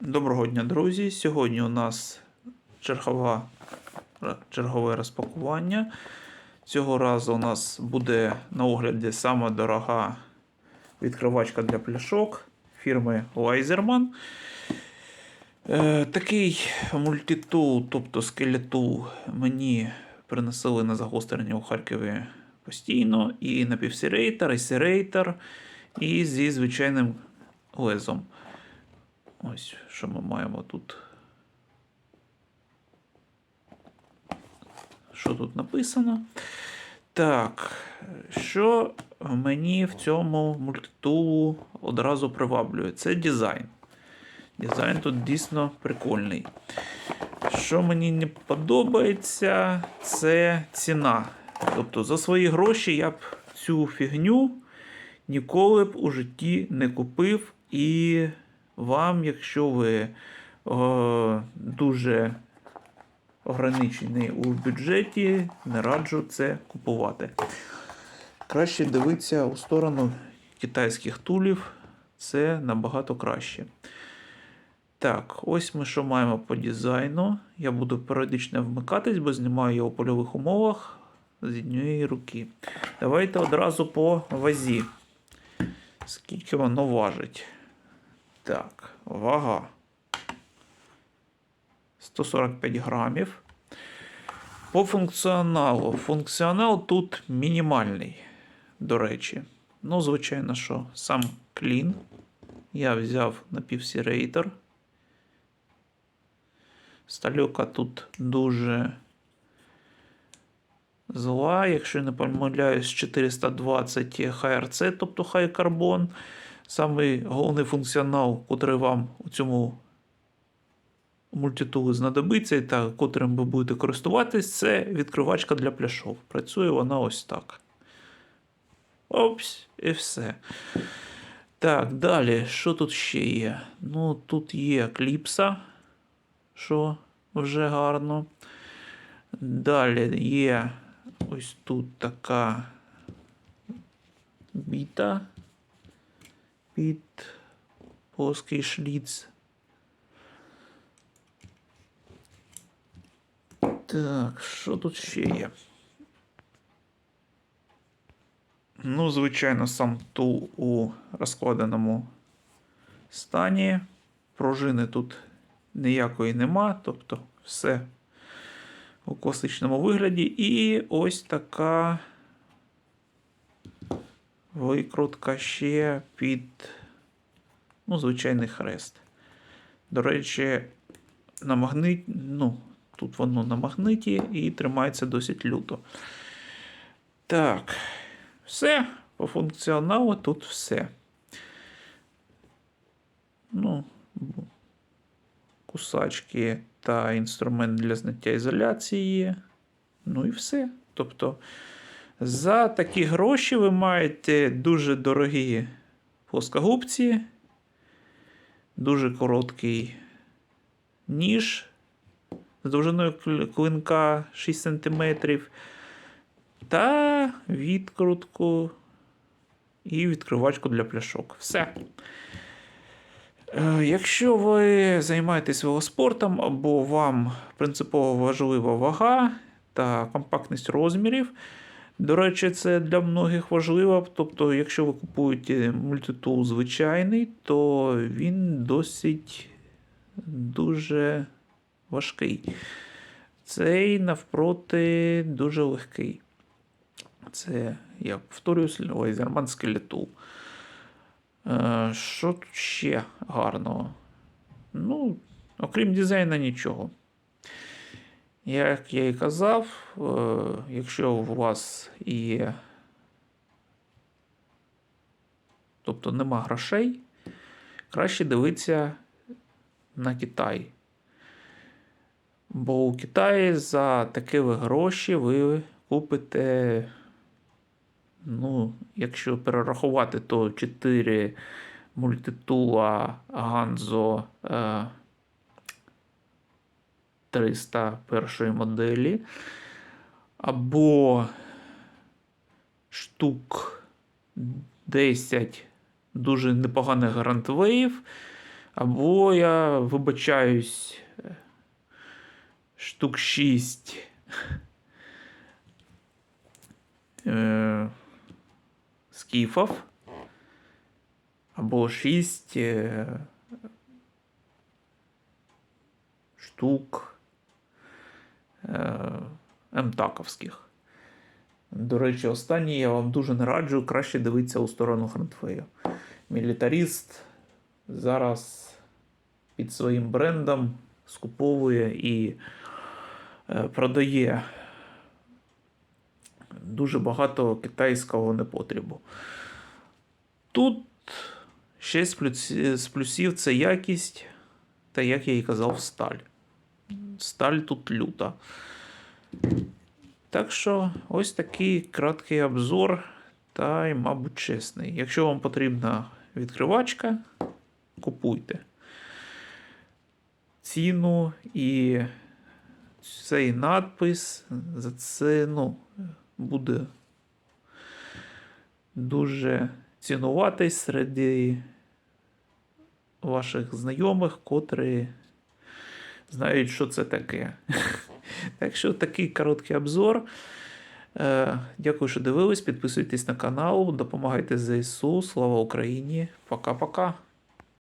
Доброго дня, друзі! Сьогодні у нас чергова, чергове розпакування. Цього разу у нас буде на огляді сама дорога відкривачка для пляшок фірми Лайзерман. Е, такий мультитул, тобто скелетул, мені приносили на загострення у Харкові постійно. І напівсерейтор, і серейтор, і зі звичайним лезом. Ось що ми маємо тут. Що тут написано? Так, що мені в цьому мультитулу одразу приваблює? Це дизайн. Дизайн тут дійсно прикольний. Що мені не подобається, це ціна. Тобто за свої гроші я б цю фігню ніколи б у житті не купив. І вам, якщо ви о, дуже ограничений у бюджеті, не раджу це купувати. Краще дивитися у сторону китайських тулів, це набагато краще. Так, ось ми що маємо по дизайну. Я буду періодично вмикатись, бо знімаю його у польових умовах з однієї руки. Давайте одразу по вазі. Скільки воно важить? Так, вага. 145 грамів. По функціоналу. Функціонал тут мінімальний, до речі. Ну, звичайно, що сам клін. Я взяв напівсірейтор. Стальока тут дуже зла, якщо не помиляюсь, 420 ХРЦ, тобто хай карбон. Самий головний функціонал, котрий вам у цьому мультитулі знадобиться, і та котрим ви будете користуватись, це відкривачка для пляшов. Працює вона ось так. Опс, і все. Так, далі, що тут ще є? Ну, тут є кліпса, що вже гарно. Далі є ось тут така біта під плоский шліц. Так, що тут ще є? Ну, звичайно, сам тул у розкладеному стані. Пружини тут ніякої нема, тобто все у класичному вигляді. І ось така викрутка ще під ну, звичайний хрест. До речі, на магнит, ну, тут воно на магниті і тримається досить люто. Так, все. По функціоналу тут все. Ну, кусачки та інструмент для зняття ізоляції. Ну і все. Тобто, за такі гроші ви маєте дуже дорогі плоскогубці, дуже короткий ніж з довжиною клинка 6 см та відкрутку і відкривачку для пляшок. Все. Е, Якщо ви займаєтесь велоспортом або вам принципово важлива вага та компактність розмірів, до речі, це для многих важливо. Тобто, якщо ви купуєте мультитул звичайний, то він досить дуже важкий. Цей навпроти дуже легкий. Це, я повторююсь, лазерман скелетул. Що тут ще гарного? Ну, окрім дизайну, нічого. Як я і казав, е, якщо у вас є. Тобто нема грошей, краще дивитися на Китай. Бо у Китаї за такі гроші ви купите, ну, якщо перерахувати, то 4 мультитула Ганзо е, 301 моделі. Або штук 10 дуже непоганих грантвеїв, Або я вибачаюсь штук 6 е, скіфів, або 6 е, штук МТАКовських. До речі, останній я вам дуже не раджу, краще дивитися у сторону Хрантфею. Мілітаріст зараз під своїм брендом скуповує і е, продає дуже багато китайського непотрібу. Тут ще з плюс- з плюсів це якість, та як я і казав, сталь. Сталь тут люта. Так що ось такий краткий обзор, та й, мабуть, чесний. Якщо вам потрібна відкривачка, купуйте. Ціну і цей надпис за це ну, буде дуже цінуватись серед ваших знайомих, котрі знають, що це таке. Так що такий короткий обзор. Е, Дякую, що дивились. Підписуйтесь на канал, допомагайте ЗСУ. Слава Україні. Пока-пока.